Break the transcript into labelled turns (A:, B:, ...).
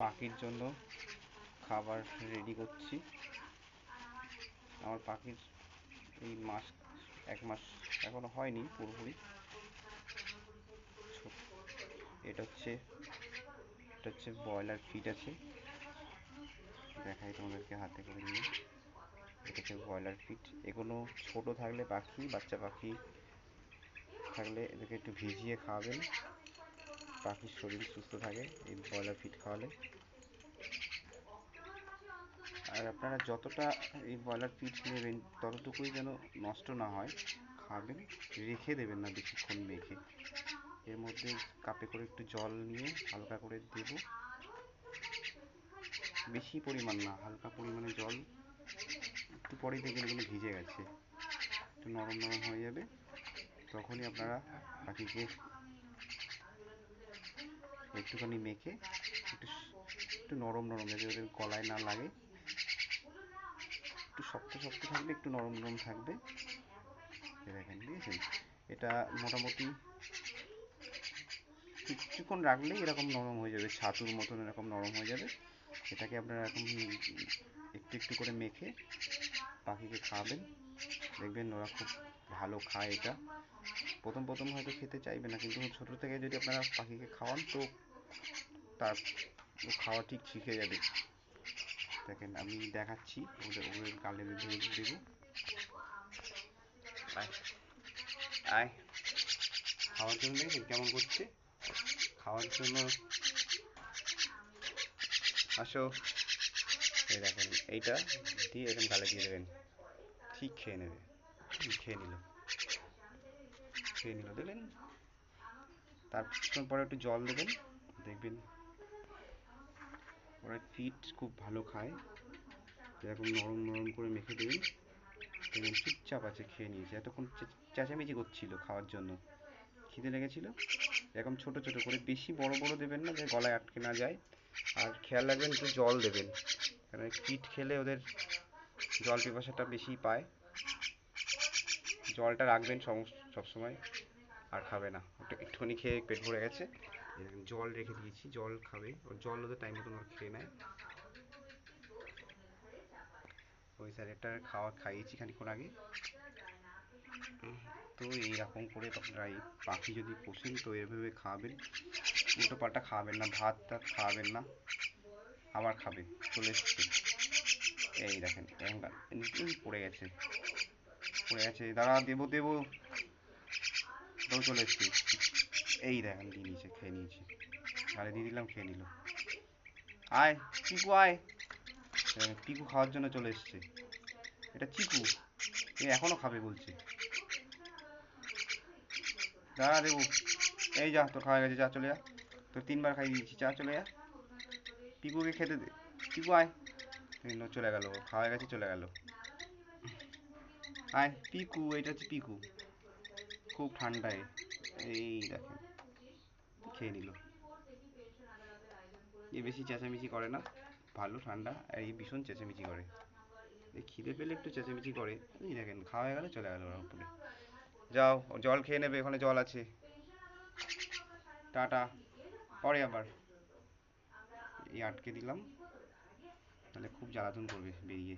A: পাখির জন্য খাবার রেডি করছি। আমার পাখির এই মাস, এক মাস এখনও হয়নি পুরোপুরি। এটা হচ্ছে এটা হচ্ছে ব্রয়লার ফিট আছে। দেখাই তোমাদেরকে হাতে করে নিয়ে। এটা হচ্ছে ব্রয়লার ফিট এগুলো ছোট থাকলে পাখি, বাচ্চা পাখি থাকলে এদেরকে একটু ভিজিয়ে খাওয়াবেন। পাখির শরীর সুস্থ থাকে, এই ব্রয়লার ফিট খাওয়ালে। আর আপনারা যতটা এই ব্রয়লার ফিট নেবেন, ততটুকুই যেন নষ্ট না হয়, খাবেন, রেখে দেবেন না বেশিক্ষণ মেখে। এর মধ্যে কাপে করে একটু জল নিয়ে হালকা করে দেব। বেশি পরিমাণ না, হালকা পরিমাণে জল। একটু পরেই দেখবেন এগুলো ভিজে গেছে। একটু নরম নরম হয়ে যাবে। তখনই আপনারা পাখিকে একটুখানি মেখে? একটু একটু নরম নরম, যাতে ওদের গলায় না লাগে। একটু শক্ত শক্ত থাকবে, একটু নরম নরম থাকবে। দেখেন বুঝেছেন এটা মোটামুটি কিছুক্ষণ রাখলেই এরকম নরম হয়ে যাবে, ছাতুর মতন এরকম নরম হয়ে যাবে। এটাকে আপনারা এখন একটু একটু করে মেখে পাখিকে খাওয়াবেন। দেখবেন ওরা খুব ভালো খায় এটা। প্রথম প্রথম হয়তো খেতে চাইবে না, কিন্তু ছোট থেকে যদি আপনারা পাখিকে খাওয়ান, তো তার খাওয়া ঠিক শিখে যাবে। দেখেন, আমি দেখাচ্ছি, ওদের ওদের গালে দেবো দেবো। আয় খাওয়ার জন্য দেখেন কেমন করছে। খাওয়ার জন্য আসো। এই দেখেন, এইটা দিয়ে এরকম গালে দিয়ে দেবেন। ঠিক খেয়ে নেবে। খেয়ে নিল। খেয়ে নিল দেখলেন পরে একটু জল দেবেন। দেখবেন ওরা ফিট খুব ভালো খায়। এরকম নরম নরম করে মেখে দেবেন, দেখবেন চুপচাপ আছে, খেয়ে নিয়েছে। এতক্ষণ চেঁচামেচি করছিল খাওয়ার জন্য। খিদে লেগেছিল। এরকম ছোট ছোট করে বেশি বড় বড় দেবেন না, যে গলায় আটকে না যায়। আর খেয়াল রাখবেন একটু জল দেবেন। কারণ ফিট খেলে ওদের জল পিপাসাটা বেশি পায়। জলটা রাখবেন সম- সবসময়। আর খাবে না। একটুখানি খেয়ে পেট ভরে গেছে। জল রেখে দিয়েছি, জল খাবে। ও জল ওদের টাইম মতন ওরা খেয়ে নেয়। ওই স্যারেরটা খাওয়া খাইয়েছি খানিক্ষণ আগে। তো এইরকম করে আপনারা এই পাখি যদি পোষেন তো এভাবে খাওয়াবেন উল্টো পাল্টা খাওয়াবেন না, ভাত টাত খাওয়াবেন না। আবার খাবে, চলে এসছে। এই দেখেন এখন পড়ে গেছে। পড়ে গেছে, দাঁড়া, দেবো দেবো। তাও চলে এসছি। এই দেখ আমি দিয়ে নিয়েছে খেয়ে নিয়েছি গালে দিয়ে দিলাম খেয়ে নিল আয় চিকু আয় পিকু খাওয়ার জন্য চলে এসছে। এটা চিকু এ, এখনও খাবে বলছে। দাঁড়া, দেবো। এই যা, তোর খাওয়া গেছে যা চলে যা। তোর তিনবার খাইয়ে দিয়েছি যা চলে যা। পিকুকে খেতে দে। পিকু আয়। চলে গেল। খাওয়া গেছে, চলে গেল। আয় পিকু এটা হচ্ছে পিকু খুব ঠান্ডায় এই দেখেন। খেয়ে নিল। এ বেশি চেঁচামেচি করে না, ভালো, ঠান্ডা, আর এই ভীষণ চেঁচামেচি করে। এই খিদে পেলে একটু চেঁচামেচি করে। দেখেন, খাওয়া হয়ে গেলে চলে গেল ওরা উপরে। যাও, জল খেয়ে নেবে, ওখানে জল আছে। টাটা। পরে আবার। এই আটকে দিলাম। তাহলে খুব জ্বালাতন করবে বেরিয়ে।